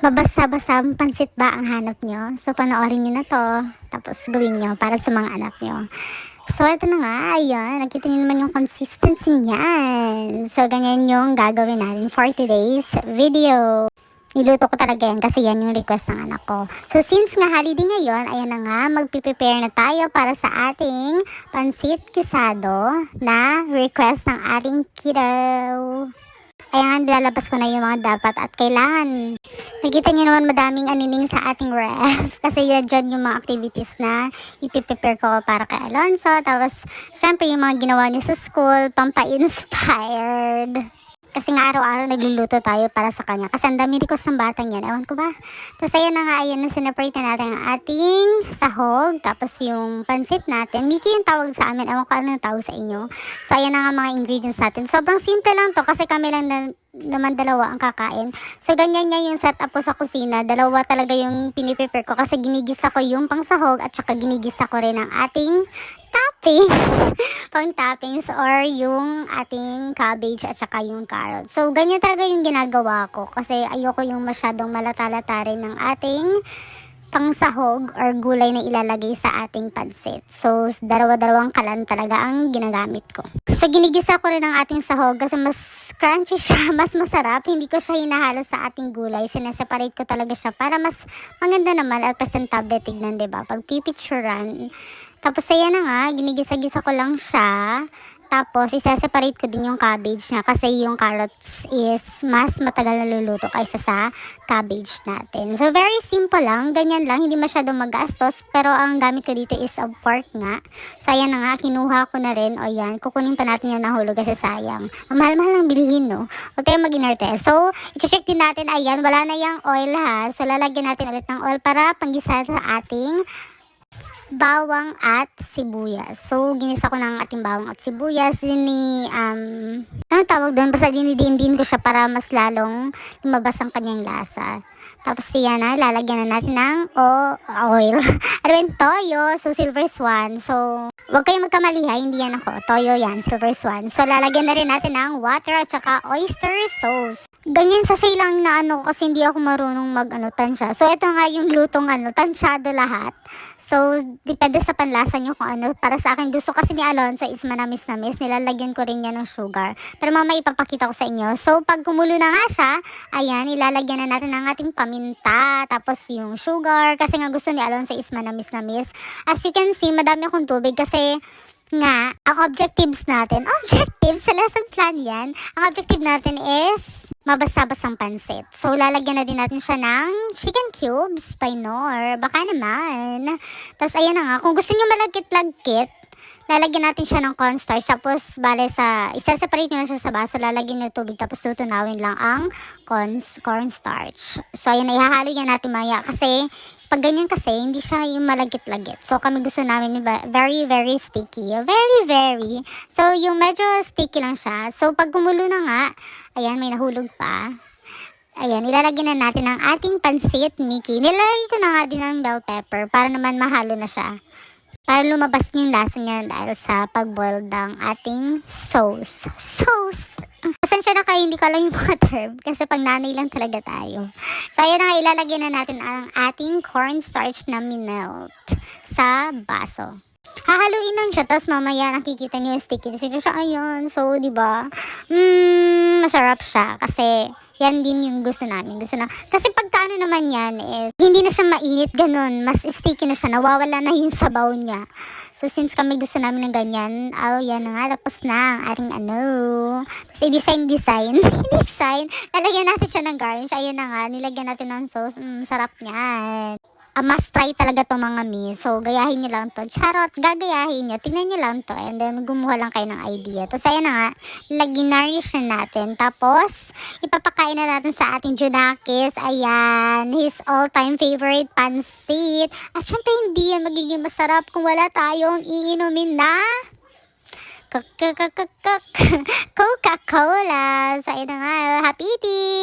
Mabasa-basa pansit ba ang hanap nyo? So, panoorin nyo na to. Tapos, gawin nyo para sa mga anak nyo. So, ito na nga. Ayan. Nakita nyo naman yung consistency niyan. So, ganyan yung gagawin natin for today's video. Niluto ko talaga yan kasi yan yung request ng anak ko. So, since nga holiday ngayon, ayan na nga, magpiprepare na tayo para sa ating pansit kisado na request ng ating kiddo. Ayan, lalabas ko na yung mga dapat at kailangan. Nakita niyo naman madaming anining sa ating ref. Kasi yan dyan yung mga activities na ipiprepare ko para kay Alonso. Tapos, syempre yung mga ginawa niya sa school, pampa-inspired. Kasi nga araw-araw nagluluto tayo para sa kanya. Kasi ang dami request ng batang yan. Ewan ko ba? Tapos ayan na nga, ayan na sineparate na natin ang ating sahog. Tapos yung pansit natin. Miki yung tawag sa amin. Ewan ko ano yung tawag sa inyo. So ayan na nga mga ingredients natin. Sobrang simple lang to kasi kami lang na, naman dalawa ang kakain. So, ganyan niya yung setup ko sa kusina. Dalawa talaga yung piniprepare ko kasi ginigisa ko yung pangsahog at saka ginigisa ko rin ang ating toppings. pang toppings or yung ating cabbage at saka yung carrot. So, ganyan talaga yung ginagawa ko kasi ayoko yung masyadong malata-lata rin ng ating pangsahog or gulay na ilalagay sa ating pansit. So, dalawa-dalawang kalan talaga ang ginagamit ko. So, ginigisa ko rin ang ating sahog kasi mas crunchy siya, mas masarap. Hindi ko siya hinahalo sa ating gulay. Sineseparate ko talaga siya para mas maganda naman at presentable tignan, ba? Pag pipicturan. Tapos, ayan na nga, ginigisa-gisa ko lang siya. Tapos, isa-separate ko din yung cabbage niya kasi yung carrots is mas matagal na luluto kaysa sa cabbage natin. So, very simple lang. Ganyan lang. Hindi masyadong magastos. Pero, ang gamit ko dito is of pork nga. So, ayan na nga. Kinuha ko na rin. O, yan. Kukunin pa natin yung nahulog kasi sayang. Ang mahal-mahal ng bilihin, no? Huwag tayong mag-inerte. So, i-check din natin. Ayan. Wala na yung oil, ha? So, lalagyan natin ulit ng oil para panggisa sa ating bawang at sibuyas. So, ginisa ko ng ating bawang at sibuyas. Dini, um, ano tawag doon? Basta dinidin ko siya para mas lalong lumabas ang kanyang lasa. Tapos siya na, lalagyan na natin ng o, oil. ano ba yung toyo? So, silver swan. So, Huwag kayong magkamali ha, hindi yan ako. Toyo yan, silver swan. So, lalagyan na rin natin ng water at saka oyster sauce. Ganyan sa lang na ano, kasi hindi ako marunong mag ano, tansya. So, ito nga yung lutong ano, tansyado lahat. So, depende sa panlasa nyo kung ano. Para sa akin, gusto kasi ni Alonso is manamis-namis. Nilalagyan ko rin yan ng sugar. Pero mamaya ipapakita ko sa inyo. So, pag kumulo na nga siya, ayan, ilalagyan na natin ng ating paminta. Tapos yung sugar. Kasi nga gusto ni Alonso is manamis-namis. As you can see, madami akong tubig kasi nga, ang objectives natin, objectives sa lesson plan yan, ang objective natin is mabasa-basang pansit. So, lalagyan na din natin siya ng chicken cubes by Nor. Baka naman. Tapos, ayan na nga. Kung gusto nyo malagkit-lagkit, lalagyan natin siya ng cornstarch. Tapos, bale sa, isa-separate nyo na siya sa baso. Lalagyan nyo tubig. Tapos, tutunawin lang ang corns, cornstarch. So, ayan, ihahalo yan natin maya. Kasi, pag ganyan kasi, hindi siya yung malagit-lagit. So, kami gusto namin very, very sticky. Very, very. So, yung medyo sticky lang siya. So, pag gumulo na nga, ayan, may nahulog pa. Ayan, ilalagyan na natin ang ating pansit, Mickey. Nilalagay ko na nga din ng bell pepper para naman mahalo na siya para lumabas yung lasa niya dahil sa pag-boil ng ating sauce. Sauce! Pasensya na kayo, hindi ko alam yung mga term kasi pag nanay lang talaga tayo. So, ayan na nga, ilalagay na natin ang ating cornstarch na minelt sa baso. Hahaluin lang siya, tapos mamaya nakikita niyo yung sticky. Sige siya, ayun. So, di ba? Mmm, masarap siya kasi yan din yung gusto namin. Gusto na, kasi pagkaano naman yan is, hindi na siya mainit, ganun. Mas sticky na siya, nawawala na yung sabaw niya. So, since kami gusto namin ng ganyan, oh, yan na nga, tapos na ating ano. Tapos, i-design, design, design. Lalagyan natin siya ng garnish. Ayan na nga, nilagyan natin ng sauce. Mm, sarap niyan a must try talaga to mga mi. So, gayahin nyo lang to. Charot, gagayahin nyo. Tingnan nyo lang to. And then, gumuha lang kayo ng idea. Tapos, ayan na nga, laginarish na natin. Tapos, ipapakain na natin sa ating Junakis. Ayan, his all-time favorite pansit. At syempre, hindi yan magiging masarap kung wala tayong iinumin na Coca-Cola. So, ayun na nga, happy eating!